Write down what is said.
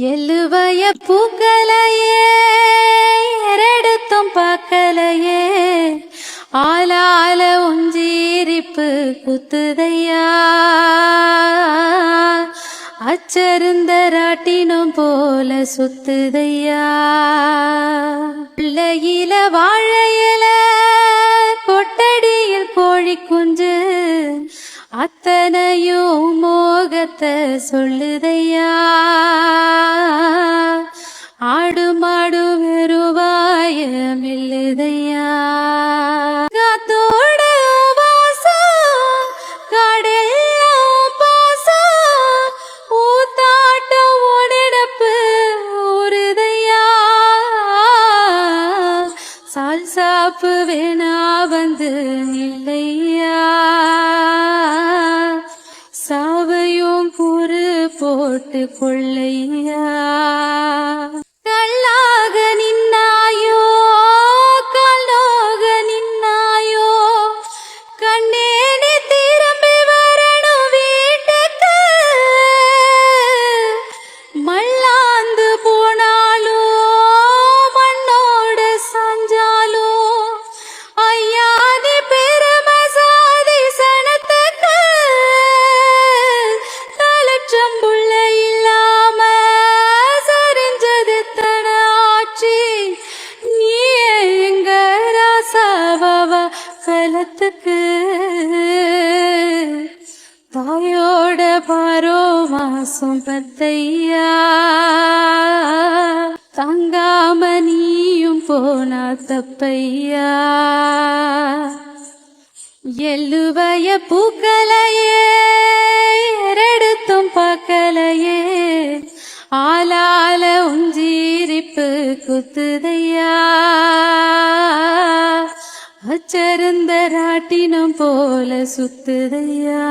எழுவைய பூக்களையே எரெடுத்தும் பார்க்கலையே ஆளால உஞ்சீரிப்பு குத்துதையா. அச்சருந்த ராட்டினம் போல சுத்துதையா. பிள்ளையில வாழையில கொட்டடியில் கோழி குஞ்சு. அத்தனையும் மோகத்தை சொல்லுதையா. சால் சாப்பு வேணா வந்து இல்லையா சாவையும் புரு போட்டு கொள்ளையா? கலத்துக்கு தாயோட பாரோ மாசம் பத்தையா தங்காம நீயும் போனா தப்பையா? எழுவைய பூக்களையே எரெடுத்தும் பார்க்கலையே ஆளால உஞ்சீரிப்பு குத்துதே அச்சருந்த ராட்டினம் போல சுத்துதையா?